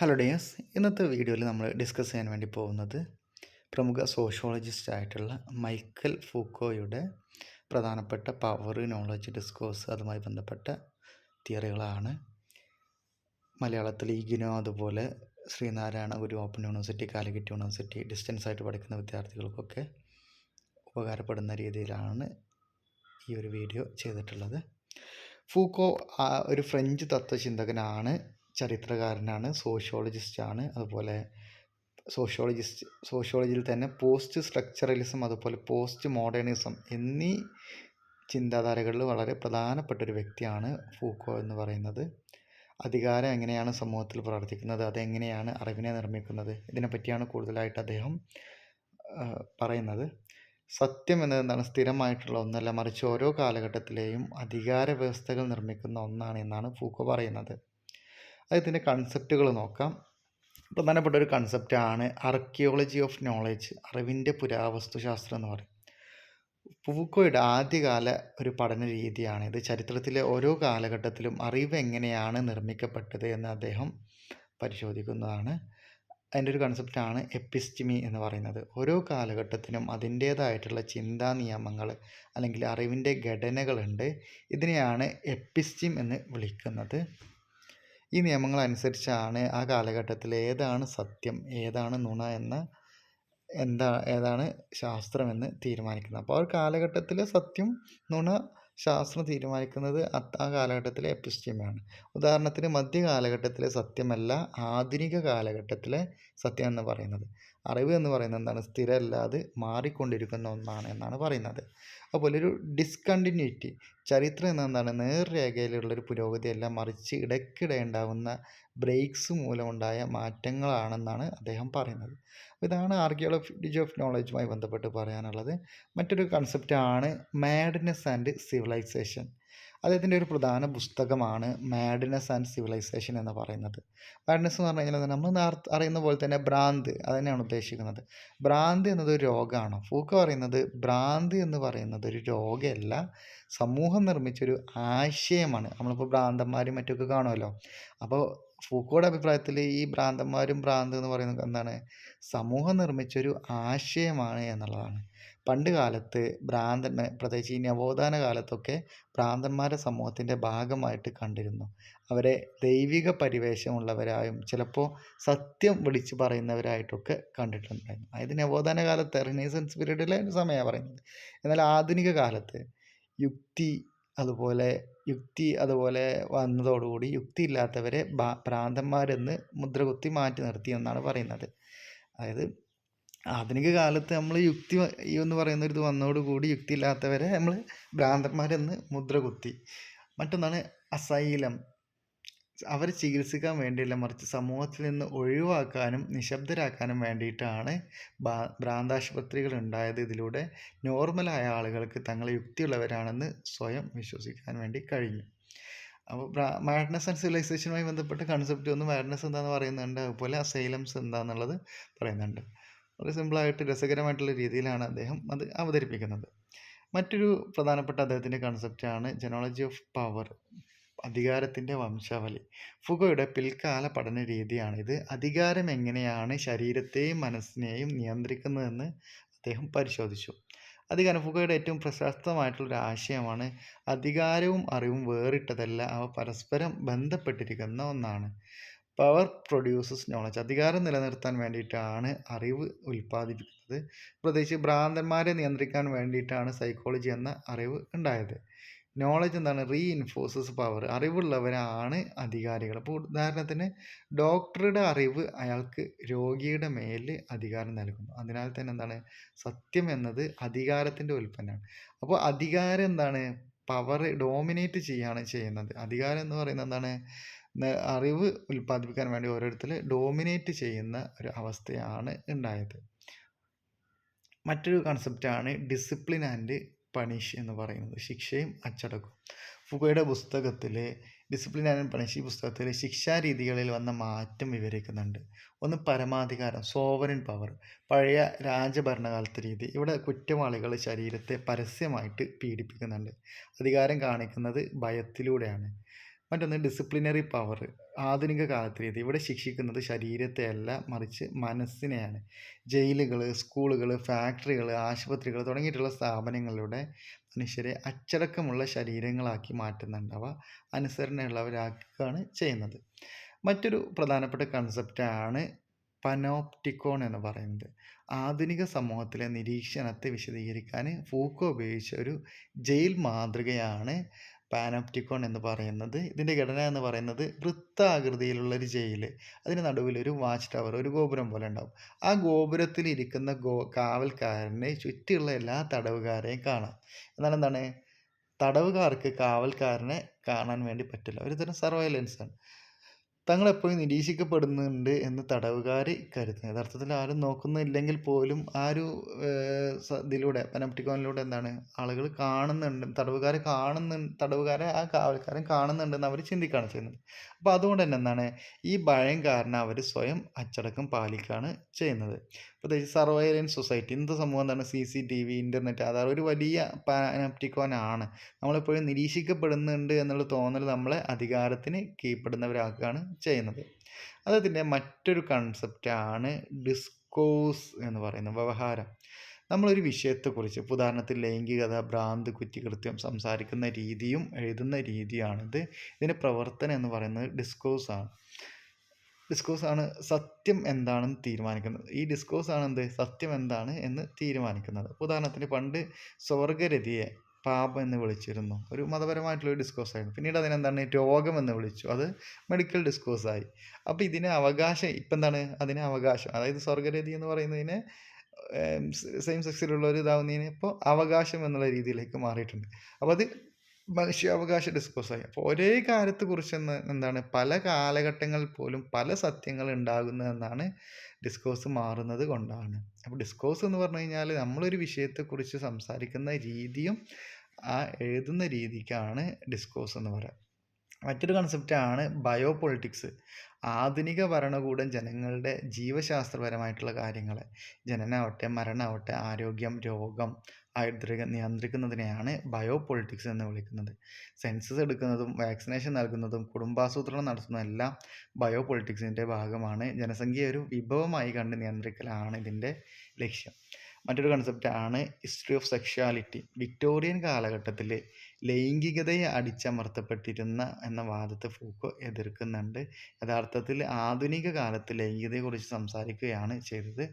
Hello ഡിയസ് ഇന്നത്തെ വീഡിയോയിൽ നമ്മൾ ഡിസ്കസ് ചെയ്യാൻ വേണ്ടി പോകുന്നത് പ്രമുഖ സോഷ്യോളജിസ്റ്റ് ആയിട്ടുള്ള മൈക്കൽ ഫൂക്കോയുടെ പ്രധാനപ്പെട്ട പവർ നോളജ് ഡിസ്കോഴ്സ് അതുമായി ബന്ധപ്പെട്ട തിയറികളാണ്. മലയാളത്തിൽ ഈഗിനോ അതുപോലെ Sree Narayana Guru open university Calicut university distance ആയിട്ട് പഠിക്കുന്ന വിദ്യാർത്ഥികൾക്കൊക്കെ ഉപകാരപ്പെടുന്ന രീതിയിലാണ് ഈ ഒരു വീഡിയോ ചെയ്തിട്ടുള്ളത്. ഫൂക്കോ ഒരു ഫ്രഞ്ച് തത്വചിന്തകനാണ്. ചരിത്രകാരനാണ് സോഷ്യോളജിസ്റ്റാണ് അതുപോലെ സോഷ്യോളജിസ്റ്റ് സോഷ്യോളജിയിൽ തന്നെ പോസ്റ്റ് സ്ട്രക്ചറലിസം അതുപോലെ പോസ്റ്റ് മോഡേണിസം എന്നീ ചിന്താധാരകളിൽ വളരെ പ്രധാനപ്പെട്ട ഒരു വ്യക്തിയാണ് ഫൂക്കോ എന്ന് പറയുന്നത്. അധികാരം എങ്ങനെയാണ് സമൂഹത്തിൽ പ്രവർത്തിക്കുന്നത് അതെങ്ങനെയാണ് അറിവിനെ നിർമ്മിക്കുന്നത് ഇതിനെപ്പറ്റിയാണ് കൂടുതലായിട്ട് അദ്ദേഹം പറയുന്നത്. സത്യം എന്നത് എന്താണ് സ്ഥിരമായിട്ടുള്ള ഒന്നല്ല മറിച്ച് ഓരോ കാലഘട്ടത്തിലെയും അധികാര വ്യവസ്ഥകൾ നിർമ്മിക്കുന്ന ഒന്നാണ് എന്നാണ് ഫൂക്കോ പറയുന്നത്. അദ്ദേഹത്തിന്റെ കൺസെപ്റ്റുകൾ നോക്കാം. പ്രധാനപ്പെട്ട ഒരു കൺസെപ്റ്റാണ് ആർക്കിയോളജി ഓഫ് നോളജ് അറിവിന്റെ പുരാവസ്തുശാസ്ത്രം എന്ന് പറയും. പൂക്കോയുടെ ആദ്യകാല ഒരു പഠന രീതിയാണ് ഇത്. ചരിത്രത്തിലെ ഓരോ കാലഘട്ടത്തിലും അറിവ് എങ്ങനെയാണ് നിർമ്മിക്കപ്പെട്ടത് എന്ന് അദ്ദേഹം പരിശോധിക്കുന്നതാണ്. അതിന്റെ ഒരു കൺസെപ്റ്റാണ് എപ്പിസ്റ്റിമി എന്ന് പറയുന്നത്. ഓരോ കാലഘട്ടത്തിനും അതിന്റേതായിട്ടുള്ള ചിന്താ നിയമങ്ങൾ അല്ലെങ്കിൽ അറിവിന്റെ ഘടനകളുണ്ട്. ഇതിനെയാണ് എപ്പിസ്റ്റിം എന്ന് വിളിക്കുന്നത്. ഈ നിയമങ്ങൾ അനുസരിച്ചാണ് ആ കാലഘട്ടത്തിൽ ഏതാണ് സത്യം ഏതാണ് നുണ എന്ന എന്താ ഏതാണ് ശാസ്ത്രമെന്ന് തീരുമാനിക്കുന്നത്. അപ്പോൾ ആ ഒരു കാലഘട്ടത്തിലെ സത്യം നുണ ശാസ്ത്രം തീരുമാനിക്കുന്നത് ആ കാലഘട്ടത്തിലെ എപ്പിസ്റ്റീമയാണ്. ഉദാഹരണത്തിന് മധ്യകാലഘട്ടത്തിലെ സത്യമല്ല ആധുനിക കാലഘട്ടത്തിലെ സത്യം എന്ന് പറയുന്നത്. അറിവ് എന്ന് പറയുന്നത് എന്താണ്? സ്ഥിരമല്ലാതെ മാറിക്കൊണ്ടിരിക്കുന്ന ഒന്നാണ് എന്നാണ് പറയുന്നത്. അതുപോലെ ഒരു ഡിസ്കണ്ടിന്യൂറ്റി ചരിത്രം എന്നതാണ് എന്താണ് നേർരേഖയിലുള്ളൊരു പുരോഗതിയല്ല മറിച്ച് ഇടയ്ക്കിടെ ഉണ്ടാകുന്ന ബ്രേക്സ് മൂലമുണ്ടായ മാറ്റങ്ങളാണെന്നാണ് അദ്ദേഹം പറയുന്നത്. ഇതാണ് ആർക്കിയോളജി ഓഫ് നോളജുമായി ബന്ധപ്പെട്ട് പറയാനുള്ളത്. മറ്റൊരു കൺസെപ്റ്റാണ് മാഡ്നെസ് ആൻഡ് സിവിലൈസേഷൻ അദ്ദേഹത്തിന്റെ ഒരു പ്രധാന പുസ്തകമാണ് മാഡ്നെസ് ആൻഡ് സിവിലൈസേഷൻ എന്ന് പറയുന്നത്. മാഡ്നെസ് എന്ന് പറഞ്ഞു കഴിഞ്ഞാൽ നമ്മൾ നേരത്തെ അറിയുന്ന പോലെ തന്നെ ഭ്രാന്ത് അത് തന്നെയാണ് ഉദ്ദേശിക്കുന്നത്. ഭ്രാന്ത് എന്നത് ഒരു രോഗമാണ് ഫൂക്ക പറയുന്നത് ഭ്രാന്ത് എന്ന് പറയുന്നത് ഒരു രോഗമല്ല സമൂഹം നിർമ്മിച്ചൊരു ആശയമാണ്. നമ്മളിപ്പോൾ ഭ്രാന്തന്മാരും മറ്റൊക്കെ കാണുമല്ലോ അപ്പോൾ ഫൂക്കോയുടെ അഭിപ്രായത്തിൽ ഈ ഭ്രാന്തന്മാരും ഭ്രാന്ത് എന്ന് പറയുന്നത് എന്താണ്? സമൂഹം നിർമ്മിച്ചൊരു ആശയമാണ് എന്നുള്ളതാണ്. പണ്ട് കാലത്ത് ഭ്രാന്തന് പ്രത്യേകിച്ച് ഈ നവോത്ഥാന കാലത്തൊക്കെ ഭ്രാന്തന്മാരെ സമൂഹത്തിന്റെ ഭാഗമായിട്ട് കണ്ടിരുന്നു. അവരെ ദൈവിക പരിവേഷമുള്ളവരായും ചിലപ്പോൾ സത്യം വിളിച്ചു പറയുന്നവരായിട്ടൊക്കെ കണ്ടിട്ടുണ്ടായിരുന്നു. അതായത് നവോത്ഥാന കാലത്ത് റിനൈസൻസ് പീരീഡിലെ സമയമാണ് പറയുന്നത്. എന്നാൽ ആധുനിക കാലത്ത് യുക്തി അതുപോലെ യുക്തി അതുപോലെ വന്നതോടുകൂടി യുക്തി ഇല്ലാത്തവരെ ഭ്രാന്തന്മാരെന്ന് മുദ്രകുത്തി മാറ്റി നിർത്തി എന്നാണ് പറയുന്നത്. അതായത് ആധുനിക കാലത്ത് നമ്മൾ യുക്തി എന്ന് പറയുന്ന ഇത് വന്നതോടുകൂടി യുക്തി ഇല്ലാത്തവരെ നമ്മൾ ഭ്രാന്തന്മാരെന്ന് മുദ്ര കുത്തി. മറ്റൊന്നാണ് അസൈലം. അവരെ ചികിത്സിക്കാൻ വേണ്ടിയല്ല മറിച്ച് സമൂഹത്തിൽ നിന്ന് ഒഴിവാക്കാനും നിശബ്ദരാക്കാനും വേണ്ടിയിട്ടാണ് ഭ്രാന്താശുപത്രികൾ ഉണ്ടായത്. ഇതിലൂടെ നോർമലായ ആളുകൾക്ക് തങ്ങൾ യുക്തിയുള്ളവരാണെന്ന് സ്വയം വിശ്വസിക്കാൻ വേണ്ടി കഴിഞ്ഞു. അപ്പോൾ മാഡ്നസ് ആൻഡ് സിവിലൈസേഷനുമായി ബന്ധപ്പെട്ട കൺസെപ്റ്റ് ഒന്ന് മാഡ്നസ് എന്താണെന്ന് പറയുന്നുണ്ട്. അതുപോലെ അസൈലംസ് എന്താണെന്നുള്ളത് പറയുന്നുണ്ട്. വളരെ സിമ്പിളായിട്ട് രസകരമായിട്ടുള്ള രീതിയിലാണ് അദ്ദേഹം അത് അവതരിപ്പിക്കുന്നത്. മറ്റൊരു പ്രധാനപ്പെട്ട അദ്ദേഹത്തിന്റെ കൺസെപ്റ്റാണ് ജനോളജി ഓഫ് പവർ അധികാരത്തിന്റെ വംശാവലി. ഫുഗോയുടെ പിൽക്കാല പഠന രീതിയാണിത്. അധികാരം എങ്ങനെയാണ് ശരീരത്തെയും മനസ്സിനെയും നിയന്ത്രിക്കുന്നതെന്ന് അദ്ദേഹം പരിശോധിച്ചു. അധികാരം ഫുഗോയുടെ ഏറ്റവും പ്രശസ്തമായിട്ടുള്ളൊരു ആശയമാണ് അധികാരവും അറിവും വേറിട്ടതല്ല അവ പരസ്പരം ബന്ധപ്പെട്ടിരിക്കുന്ന ഒന്നാണ്. പവർ പ്രൊഡ്യൂസസ് നോളജ് അധികാരം നിലനിർത്താൻ വേണ്ടിയിട്ടാണ് അറിവ് ഉൽപ്പാദിപ്പിക്കുന്നത്. പ്രത്യേകിച്ച് ഭ്രാന്തന്മാരെ നിയന്ത്രിക്കാൻ വേണ്ടിയിട്ടാണ് സൈക്കോളജി എന്ന അറിവ് ഉണ്ടായത്. നോളജ് എന്താണ്? റീഇൻഫോഴ്സസ് പവർ അറിവുള്ളവരാണ് അധികാരികൾ. അപ്പോൾ ഉദാഹരണത്തിന് ഡോക്ടറുടെ അറിവ് അയാൾക്ക് രോഗിയുടെ മേൽ അധികാരം നൽകുന്നു. അതിനാൽ തന്നെ എന്താണ്? സത്യം എന്നത് അധികാരത്തിന്റെ ഉൽപ്പന്നമാണ്. അപ്പോൾ അധികാരം എന്താണ്? പവർ ഡോമിനേറ്റ് ചെയ്യുകയാണ് ചെയ്യുന്നത്. അധികാരം എന്ന് പറയുന്നത് എന്താണ്? അറിവ് ഉൽപ്പാദിപ്പിക്കാൻ വേണ്ടി ഓരോരുത്തർ ഡോമിനേറ്റ് ചെയ്യുന്ന ഒരു അവസ്ഥയാണ് ഉണ്ടായത് മറ്റൊരു കൺസെപ്റ്റാണ് ഡിസിപ്ലിൻ ആൻഡ് പണിഷ് എന്ന് പറയുന്നത്. ശിക്ഷയും അച്ചടക്കവും. ഫുഗയുടെ പുസ്തകത്തിൽ ഡിസിപ്ലിൻ ആൻഡ് പണിഷ് ഈ പുസ്തകത്തിൽ ശിക്ഷാരീതികളിൽ വന്ന മാറ്റം വിവരിക്കുന്നുണ്ട്. ഒന്ന് പരമാധികാരം സോവറിൻ പവർ പഴയ രാജഭരണകാലത്തെ രീതി. ഇവിടെ കുറ്റവാളികൾ ശരീരത്തെ പരസ്യമായിട്ട് പീഡിപ്പിക്കുന്നുണ്ട്. അധികാരം കാണിക്കുന്നത് ഭയത്തിലൂടെയാണ്. മറ്റൊന്ന് ഡിസിപ്ലിനറി പവർ ആധുനിക കാലത്തിലേത് ഇവിടെ ശിക്ഷിക്കുന്നത് ശരീരത്തെയല്ല മറിച്ച് മനസ്സിനെയാണ്. ജയിലുകൾ സ്കൂളുകൾ ഫാക്ടറികൾ ആശുപത്രികൾ തുടങ്ങിയിട്ടുള്ള സ്ഥാപനങ്ങളിലൂടെ മനുഷ്യരെ അച്ചടക്കമുള്ള ശരീരങ്ങളാക്കി മാറ്റുന്നുണ്ട്. അവ അനുസരണയുള്ളവരാക്കുകയാണ് ചെയ്യുന്നത്. മറ്റൊരു പ്രധാനപ്പെട്ട കൺസെപ്റ്റാണ് പനോപ്റ്റിക്കോൺ എന്ന് പറയുന്നത്. ആധുനിക സമൂഹത്തിലെ നിരീക്ഷണത്തെ വിശദീകരിക്കാൻ ഫൂക്കോ ഉപയോഗിച്ച ഒരു ജയിൽ മാതൃകയാണ് പാനോപ്റ്റിക്കോൺ എന്ന് പറയുന്നത് ഇതിന്റെ ഘടന എന്ന് പറയുന്നത് വൃത്താകൃതിയിലുള്ള ഒരു ജയിൽ. അതിന് നടുവിൽ ഒരു വാച്ച് ടവർ ഒരു ഗോപുരം പോലെ ഉണ്ടാവും. ആ ഗോപുരത്തിൽ ഇരിക്കുന്ന ഗോ കാവൽക്കാരനെ ചുറ്റിയുള്ള എല്ലാ തടവുകാരെയും കാണാം. എന്നാൽ എന്താണ്? തടവുകാർക്ക് കാവൽക്കാരനെ കാണാൻ വേണ്ടി പറ്റില്ല. ഒരുതരം സർവൈലൻസ് ആണ്. തങ്ങളെപ്പോഴും നിരീക്ഷിക്കപ്പെടുന്നുണ്ട് എന്ന് തടവുകാർ കരുതുന്നു. യഥാർത്ഥത്തിൽ ആരും നോക്കുന്നില്ലെങ്കിൽ പോലും ആ ഒരു ഇതിലൂടെ പനപ്റ്റിക്കോണിലൂടെ എന്താണ് ആളുകൾ കാണുന്നുണ്ട് തടവുകാർ കാണുന്നുണ്ട് തടവുകാരെ ആ കാവൽക്കാരൻ കാണുന്നുണ്ടെന്ന് അവർ ചിന്തിക്കുകയാണ് ചെയ്യുന്നത്. അപ്പോൾ അതുകൊണ്ട് തന്നെ എന്താണ് ഈ ഭയം കാരണം അവർ സ്വയം അച്ചടക്കം പാലിക്കുകയാണ് ചെയ്യുന്നത്. പ്രത്യേകിച്ച് സർവൈലൻസ് സൊസൈറ്റി ഇന്നത്തെ സമൂഹം എന്താണ് C C T V internet അതായത് ഒരു വലിയ പാനപ്റ്റിക്കോനാണ്. നമ്മളെപ്പോഴും നിരീക്ഷിക്കപ്പെടുന്നുണ്ട് എന്നുള്ള തോന്നൽ നമ്മളെ അധികാരത്തിന് കീഴ്പ്പെടുന്നവരാക്കുകയാണ് ചെയ്യുന്നത്. അദ്ദേഹത്തിന്റെ മറ്റൊരു കൺസെപ്റ്റാണ് ഡിസ്കോസ് എന്ന് പറയുന്ന വ്യവഹാരം. നമ്മളൊരു വിഷയത്തെക്കുറിച്ച് ഉദാഹരണത്തിൽ ലൈംഗികത ഭ്രാന്ത് കുറ്റികൃത്യം സംസാരിക്കുന്ന രീതിയും എഴുതുന്ന രീതിയാണിത്. ഇതിന്റെ പ്രവർത്തനം എന്ന് പറയുന്നത് ഡിസ്കോസ് ആണ് സത്യം എന്താണെന്ന് തീരുമാനിക്കുന്നത്. ഈ ഡിസ്കോസ് ആണ് എന്ത് സത്യം എന്താണ് എന്ന് തീരുമാനിക്കുന്നത്. ഉദാഹരണത്തിന് പണ്ട് സ്വർഗരതിയെ പാപം എന്ന് വിളിച്ചിരുന്നു. ഒരു മതപരമായിട്ടുള്ള ഒരു ഡിസ്കോഴ്സ് ആയിരുന്നു പിന്നീട് അതിനെന്താണ്? രോഗം എന്ന് വിളിച്ചു. അത് മെഡിക്കൽ ഡിസ്കോഴ്സ് ആയി അപ്പോൾ ഇതിന് അവകാശം ഇപ്പം എന്താണ്? അതിന് അവകാശം. അതായത് സ്വർഗരതി എന്ന് പറയുന്നതിന് സെയിം സെക്സിലുള്ളവർ ഇതാവുന്നതിന് ഇപ്പോൾ അവകാശം എന്നുള്ള രീതിയിലേക്ക് മാറിയിട്ടുണ്ട്. അപ്പോൾ അത് മനുഷ്യാവകാശ ഡിസ്കോസായി അപ്പോൾ ഒരേ കാര്യത്തെക്കുറിച്ച് എന്താണ് പല കാലഘട്ടങ്ങളിൽ പോലും പല സത്യങ്ങൾ ഉണ്ടാകുന്നതെന്നാണ് ഡിസ്കോഴ്സ് മാറുന്നത് കൊണ്ടാണ്. അപ്പോൾ ഡിസ്കോഴ്സ് എന്ന് പറഞ്ഞു കഴിഞ്ഞാൽ നമ്മളൊരു വിഷയത്തെക്കുറിച്ച് സംസാരിക്കുന്ന രീതിയും ആ എഴുതുന്ന രീതിക്കാണ് ഡിസ്കോഴ്സ് എന്ന് പറയുക മറ്റൊരു കൺസെപ്റ്റാണ് ബയോ പൊളിറ്റിക്സ് ആധുനിക ഭരണകൂടം ജനങ്ങളുടെ ജീവശാസ്ത്രപരമായിട്ടുള്ള കാര്യങ്ങൾ ജനനാവട്ടെ മരണമാവട്ടെ ആരോഗ്യം രോഗം നിയന്ത്രിക്കുന്നതിനെയാണ് ബയോ പൊളിറ്റിക്സ് എന്ന് വിളിക്കുന്നത്. സെൻസസ് എടുക്കുന്നതും വാക്സിനേഷൻ നൽകുന്നതും കുടുംബാസൂത്രണം നടത്തുന്നതും എല്ലാം ബയോ പൊളിറ്റിക്സിന്റെ ഭാഗമാണ്. ജനസംഖ്യ ഒരു വിഭവമായി കണ്ട് നിയന്ത്രിക്കലാണ് ഇതിന്റെ ലക്ഷ്യം. മറ്റൊരു കൺസെപ്റ്റാണ് ഹിസ്റ്ററി ഓഫ് സെക്ഷുവാലിറ്റി വിക്ടോറിയൻ കാലഘട്ടത്തിൽ ലൈംഗികതയെ അടിച്ചമർത്തപ്പെട്ടിരുന്ന എന്ന വാദത്തെ ഫൂക്കോ എതിർക്കുന്നുണ്ട്. യഥാർത്ഥത്തിൽ ആധുനിക കാലത്ത് ലൈംഗികതയെക്കുറിച്ച് സംസാരിക്കുകയാണ് ചെയ്തത്.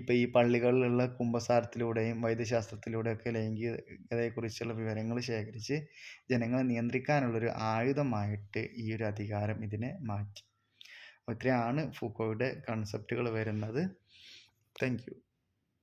ഇപ്പോൾ ഈ പള്ളികളിലുള്ള കുംഭസാരത്തിലൂടെയും വൈദ്യശാസ്ത്രത്തിലൂടെയൊക്കെ ലൈംഗികതയെക്കുറിച്ചുള്ള വിവരങ്ങൾ ശേഖരിച്ച് ജനങ്ങളെ നിയന്ത്രിക്കാനുള്ളൊരു ആയുധമായിട്ട് ഈ ഒരു അധികാരം ഇതിനെ മാറ്റി. അപ്പോൾ ഇത്രയാണ് ഫൂക്കോയുടെ കൺസെപ്റ്റുകൾ വരുന്നത്. താങ്ക്